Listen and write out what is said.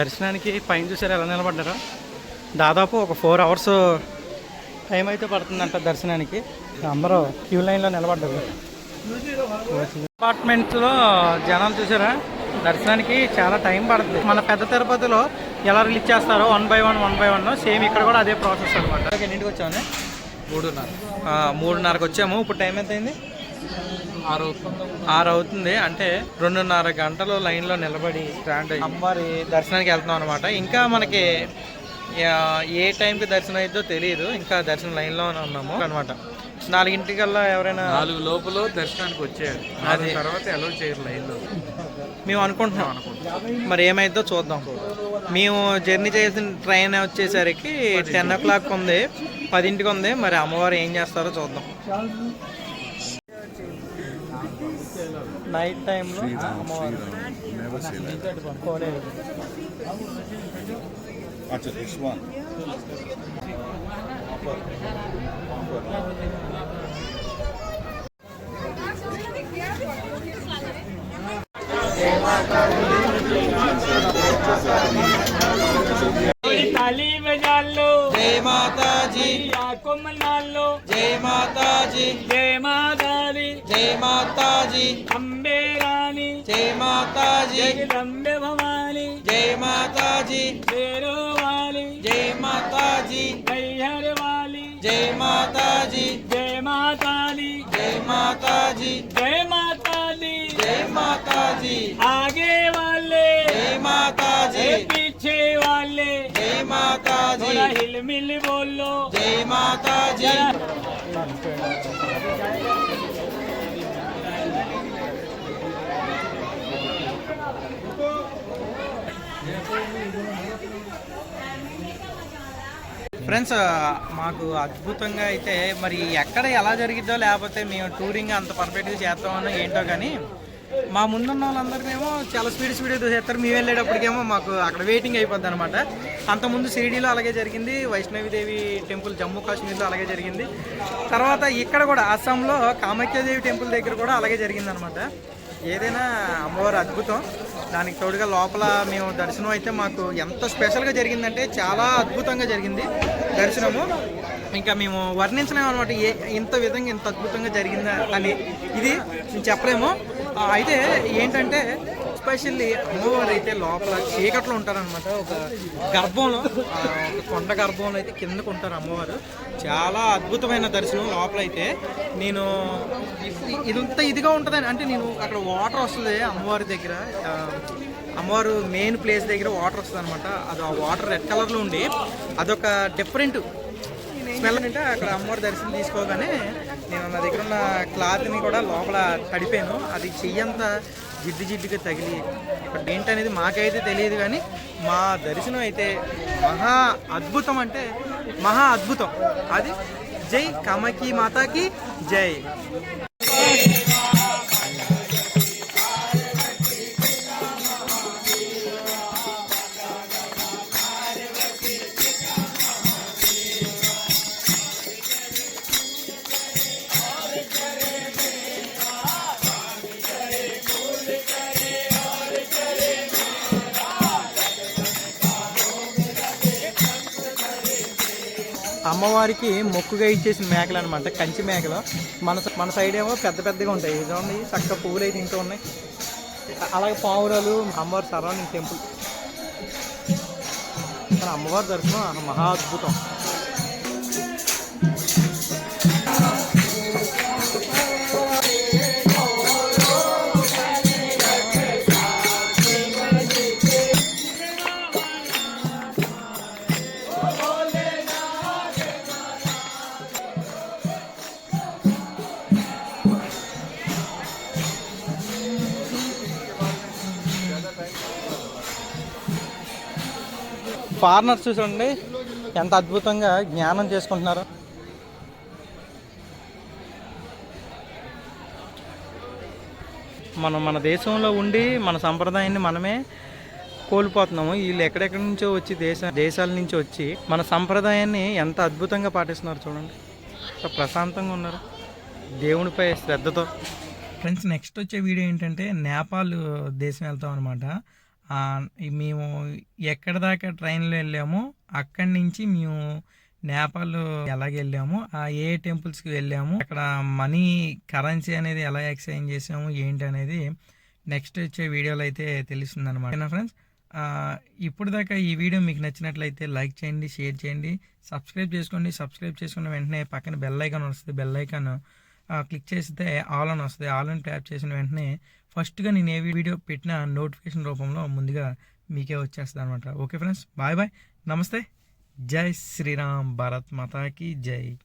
దర్శనానికి పైన చూసారు ఎలా నిలబడ్డారో? దాదాపు ఒక ఫోర్ అవర్స్ టైం అయితే పడుతుందంట దర్శనానికి. అందరూ క్యూ లైన్లో నిలబడ్డారు. అపార్ట్మెంట్స్లో జనాలు చూసారా? దర్శనానికి చాలా టైం పడుతుంది. మన పెద్ద తిరుపతిలో ఎలా రిలీజ్ చేస్తారో one by one one by one same ఇక్కడ కూడా అదే ప్రాసెస్ అనమాట ఎన్నింటికి వచ్చామని మూడున్నర. మూడున్నరకు వచ్చాము. ఇప్పుడు టైం ఎంత అయింది ఆరు అవుతుంది అంటే రెండున్నర గంటలు లైన్లో నిలబడి స్టాండ్ అమ్మవారి దర్శనానికి వెళ్తున్నాం అనమాట ఇంకా మనకి ఏ టైంకి దర్శనం అయిద్దో తెలియదు. ఇంకా దర్శనం లైన్లో ఉన్నాము అనమాట నాలుగింటికల్లా ఎవరైనా నాలుగు లోపల దర్శనానికి వచ్చేయాలి నాలుగు తర్వాత ఎలా చేయరు లైన్లో. మేము అనుకుంటున్నాం. మరి ఏమైద్దో చూద్దాం. మేము జర్నీ చేసిన ట్రైన్ వచ్చేసరికి టెన్ ఓ క్లాక్ ఉంది. పదింటికి ఉంది. మరి అమ్మవారు ఏం చేస్తారో చూద్దాం. నైట్ టైంలో అమ్మవారు కోనేరు. Acha, this one. ताली बजा लो జై మాతాజీ आंखों मना लो జై మాతాజీ जय माता जय माता जी अम्बे रानी जय माता जी अम्बे भवानी जय माता जी शेरो वाली जय माता जी हर वाली जय माता जी जय माता ली जय माता जी जय माता ली जय माता जी आगे वाले जय माता जी पीछे वाले जय माता जी हिल मिल बोलो जय माता जी ఫ్రెండ్స్ మాకు అద్భుతంగా అయితే మరి ఎక్కడ ఎలా జరిగిద్దో లేకపోతే మేము టూరింగ్ అంత పర్ఫెక్ట్గా చేస్తామో ఏంటో కానీ మా ముందున్న వాళ్ళందరినేమో చాలా స్పీడ్ స్పీడ్ చేస్తారు మేము వెళ్ళేటప్పటికేమో మాకు అక్కడ వెయిటింగ్ అయిపోద్ది అనమాట అంతకుముందు షిరిడీలో అలాగే జరిగింది వైష్ణవిదేవి టెంపుల్ జమ్మూ కాశ్మీర్లో అలాగే జరిగింది. తర్వాత ఇక్కడ కూడా అస్సాంలో కామాఖ్యాదేవి టెంపుల్ దగ్గర కూడా అలాగే జరిగింది అనమాట ఏదైనా అమ్మవారి అద్భుతం. దానికి తోడుగా లోపల మేము దర్శనం అయితే మాకు ఎంత స్పెషల్గా జరిగిందంటే చాలా అద్భుతంగా జరిగింది దర్శనము. ఇంకా మేము వర్ణించలేము అనమాట ఏ ఇంత విధంగా ఇంత అద్భుతంగా జరిగిందా అని. ఇది చెప్పలేము. అయితే ఏంటంటే ఎస్పెషల్లీ అమ్మవారు అయితే లోపల చీకట్లో ఉంటారనమాట ఒక గర్భంలో ఒక కొండ గర్భంలో అయితే కిందకు ఉంటారు అమ్మవారు. చాలా అద్భుతమైన దర్శనం లోపల అయితే నేను ఇంత ఇదంతా ఇదిగా ఉంటుందని అంటే నేను అక్కడ వాటర్ వస్తుంది అమ్మవారి దగ్గర. అమ్మవారు మెయిన్ ప్లేస్ దగ్గర వాటర్ వస్తుంది అనమాట అది ఆ వాటర్ రెడ్ కలర్లో ఉండి అదొక డిఫరెంట్ స్మెల్ అంటే. అక్కడ అమ్మవారి దర్శనం తీసుకోగానే నేను నా దగ్గర ఉన్న క్లాత్ని కూడా లోపల తడిపాను. అది చెయ్యంతా జిడ్డు జిడ్డుగా తగిలి బట్ ఏంటనేది మాకైతే తెలియదు కానీ మా దర్శనం అయితే మహా అద్భుతం అంటే మహా అద్భుతం. అది జై కామాకి మాతాకి జై. అమ్మవారికి మొక్కుగా ఇచ్చేసిన మేకలు అనమాట కంచి మేకలు. మన మన సైడ్ ఏమో పెద్ద పెద్దగా ఉంటాయి. చూడండి చక్క పువ్వులు అయితే ఇంకా ఉన్నాయి. అలాగే పావురాలు అమ్మవారి సరౌండింగ్ టెంపుల్. అమ్మవారి దర్శనం మహా అద్భుతం. ఫారినర్స్ చూడండి ఎంత అద్భుతంగా జ్ఞానం చేసుకుంటున్నారు. మనం మన దేశంలో ఉండి మన సంప్రదాయాన్ని మనమే కోల్పోతున్నాము. వీళ్ళు ఎక్కడెక్కడి నుంచో వచ్చి దేశ దేశాల నుంచి వచ్చి మన సంప్రదాయాన్ని ఎంత అద్భుతంగా పాటిస్తున్నారు చూడండి. ఎంత ప్రశాంతంగా ఉన్నారు. దేవునిపై శ్రద్ధతో. ఫ్రెండ్స్ నెక్స్ట్ వచ్చే వీడియో ఏంటంటే నేపాల్ దేశం వెళ్తాం అనమాట మేము ఎక్కడి దాకా ట్రైన్లో వెళ్ళామో అక్కడి నుంచి మేము నేపాల్ ఎలాగ వెళ్ళాము ఆ ఏ టెంపుల్స్కి వెళ్ళాము అక్కడ మనీ కరెన్సీ అనేది ఎలా ఎక్స్చేంజ్ చేసాము ఏంటి అనేది నెక్స్ట్ వచ్చే వీడియోలో అయితే తెలుస్తుంది అనమాట ఫ్రెండ్స్? ఇప్పుడు దాకా ఈ వీడియో మీకు నచ్చినట్లయితే లైక్ చేయండి షేర్ చేయండి సబ్స్క్రైబ్ చేసుకోండి సబ్స్క్రైబ్ చేసుకున్న వెంటనే పక్కన బెల్ ఐకాన్ వస్తుంది బెల్ ఐకాన్ క్లిక్ చేస్తే ఆల్ అని వస్తుంది. ఆల్ అని ట్యాప్ చేసిన వెంటనే ఫస్ట్గా నేను ఏ వీడియో పెట్టిన నోటిఫికేషన్ రూపంలో ముందుగా మీకే వచ్చేస్తుంది అనమాట ఓకే ఫ్రెండ్స్ బాయ్ బాయ్. నమస్తే. జై శ్రీరామ్. భారత్ మాతాకి జై.